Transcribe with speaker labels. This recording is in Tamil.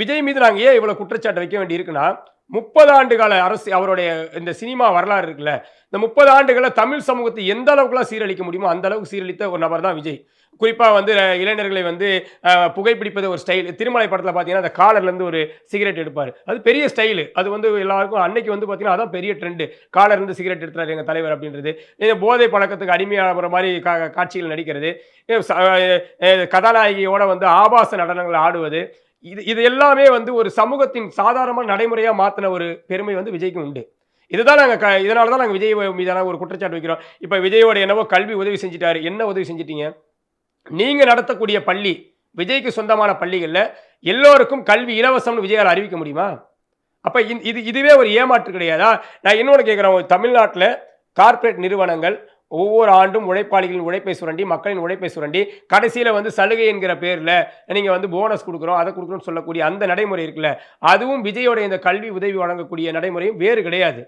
Speaker 1: விஜய் மீது நாங்கள் ஏன் இவ்வளோ குற்றச்சாட்டு வைக்க வேண்டி இருக்குன்னா முப்பது ஆண்டு கால அரசு அவருடைய இந்த சினிமா வரலாறு இருக்குல்ல இந்த முப்பது ஆண்டுகளை தமிழ் சமூகத்தை எந்த அளவுக்குலாம் சீரழிக்க முடியுமோ அந்த அளவுக்கு சீரழித்த ஒரு நபர் தான் விஜய். குறிப்பாக வந்து இளைஞர்களை வந்து புகைப்பிடிப்பது ஒரு ஸ்டைல் திருமலை படத்தில் பார்த்தீங்கன்னா அந்த காலர்லேருந்து ஒரு சிகரெட் எடுப்பார். அது பெரிய ஸ்டைலு அது வந்து எல்லாருக்கும் அன்னைக்கு வந்து பார்த்தீங்கன்னா அதான் பெரிய ட்ரெண்டு காலர்லேருந்து சிகரெட் எடுத்துறாரு எங்கள் தலைவர் அப்படின்றது. இந்த போதை பழக்கத்துக்கு அடிமையாகிற மாதிரி கா காட்சிகள் நடிக்கிறது. கதாநாயகியோட வந்து ஆபாச நடனங்கள் ஆடுவது. இது இது எல்லாமே வந்து ஒரு சமூகத்தின் சாதாரணமான நடைமுறையாக மாற்றின ஒரு பெருமை வந்து விஜய்க்கு உண்டு. இதுதான் நாங்கள் க இதனால தான் நாங்கள் விஜய் மீதான ஒரு குற்றச்சாட்டு வைக்கிறோம். இப்போ விஜயோட என்னவோ கல்வி உதவி செஞ்சிட்டாரு. என்ன உதவி செஞ்சிட்டீங்க? நீங்கள் நடத்தக்கூடிய பள்ளி விஜய்க்கு சொந்தமான பள்ளிகளில் எல்லோருக்கும் கல்வி இலவசம்னு விஜயால் அறிவிக்க முடியுமா? அப்போ இது இதுவே ஒரு ஏமாற்று கிடையாதா? நான் இன்னொன்று கேட்குறேன் தமிழ்நாட்டில் கார்ப்பரேட் நிறுவனங்கள் ஒவ்வொரு ஆண்டும் உழைப்பாளிகளின் உழைப்பை சுரண்டி மக்களின் உழைப்பை சுரண்டி கடைசியில் வந்து சலுகை என்கிற பேரில் நீங்கள் வந்து போனஸ் கொடுக்குறோம் அதை கொடுக்குறோம்னு சொல்லக்கூடிய அந்த நடைமுறை இருக்குல்ல அதுவும் விஜயோட இந்த கல்வி உதவி வழங்கக்கூடிய நடைமுறையும் வேறு கிடையாது.